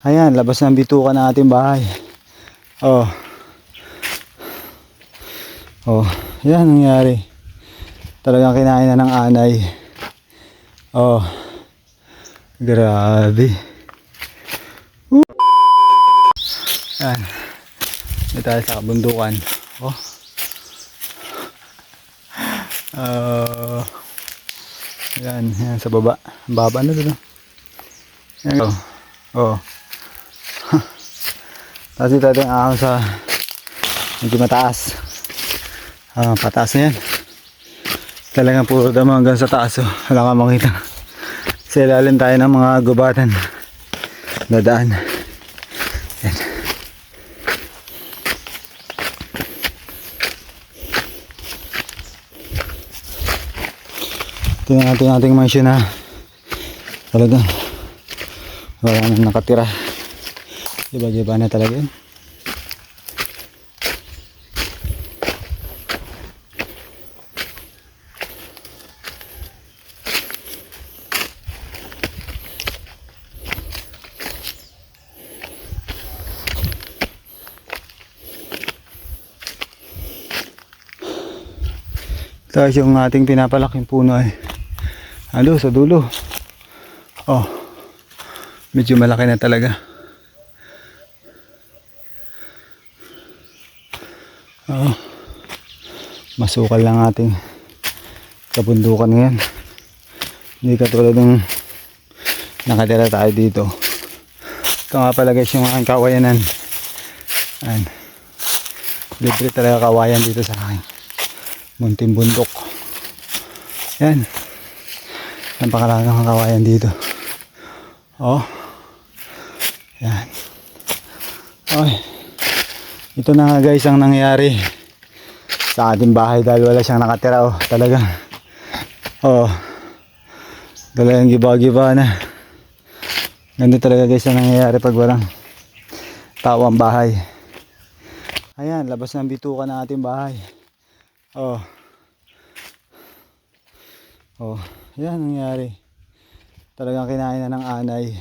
Ayan, labas ng bituka ng ating bahay. Oh. Oh, yan ang nangyari. Talagang kinain na ng anay. Oh. Grabe. Woo! Yan. Dito tayo sa kabundukan. Oh. Uh, yan, yan sa baba. Baba na doon. Yan. Oh. Oh. Tapos dito natin ahon sa medyo mataas. Ah, pataas na yan. Talagang puro damo hanggang sa taas. Oh. Wala ka makita. Sa ilalim tayo ng mga gubatan. Dadaan. Yan. Ito yung ating mansion na talagang wala nang nakatira. Iba-iba na talaga yun. Tapos yung ating pinapalaking puno ay ano sa dulo. Oh. Medyo malaki na talaga. Oo. Masukal lang ating kabundukan ngayon. Hindi katulad ng nakatira tayo dito. Ito nga pala guys yung aking kawayanan. Ayan. Libre talaga kawayan dito sa akin. Munting bundok. Yan. Pangalan ng kawayan dito. Oh. Yan. Oy. Ito na nga guys ang nangyari sa ating bahay dahil wala siyang nakatira oh. Talaga. Oh. Talagang giba-giba na. Ganito talaga guys ang nangyayari pag walang tao ang bahay. Ayan, labas ng bituka ng ating bahay. Oh. Oh, yan ang nangyari. Talagang kinain na ng anay.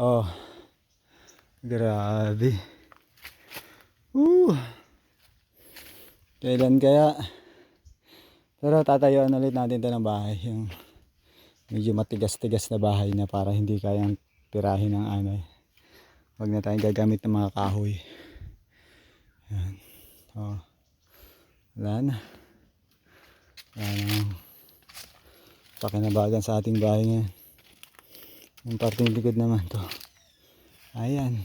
Oh. Grabe. Uh. Kailan kaya? Pero tatayuan ulit natin ito ng bahay. Yung medyo matigas-tigas na bahay na para hindi kayang tirahin ng anay. Huwag na tayong gagamit ng mga kahoy. Yan. Oh. Wala na. Wala na. Pakinabagan sa ating bahay ngayon. Yung parting likod naman to. Ayan.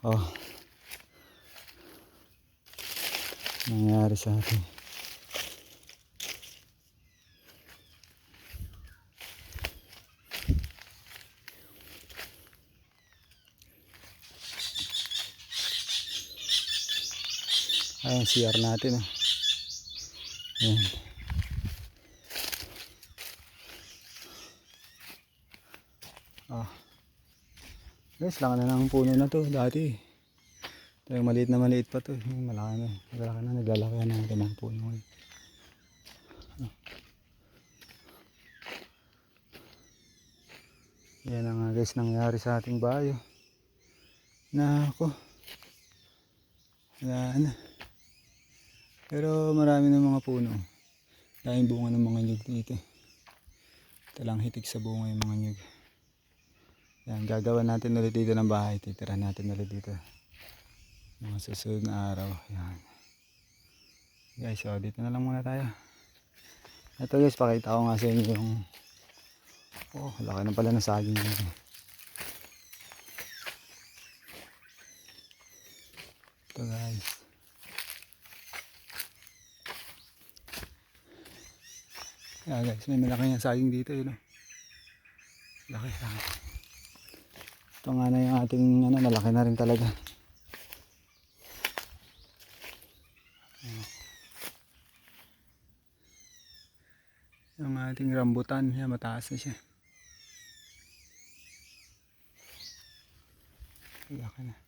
Oh. Nangyari sa atin. Ayan, CR natin. Oh. Ayan. Ah. Guys, laki na ng puno na to dati. Ito yung maliit na maliit pa to. Yung malaki na. Malaki na. Naglalaki na ng puno. ngayon. Ah. Yan ang nga guys nangyari sa ating bayo. Na ako. Wala na. Pero marami ng mga puno. Daming bunga ng mga nyug dito. Talang hitik sa bunga yung mga nyug. Yan, gagawa natin ulit dito ng bahay. Titira natin ulit dito. Mga susunod na araw. Yan. Guys, so dito na lang muna tayo. Ito guys, pakita ko nga sa inyo yung Oh, laki na pala ng saging dito. Ito guys. Yeah guys, may malaki ng saging dito yun. oh. Laki, laki. Ito nga na yung ating ano, malaki na rin talaga. Yung ating rambutan, yan, mataas na siya. Laki na.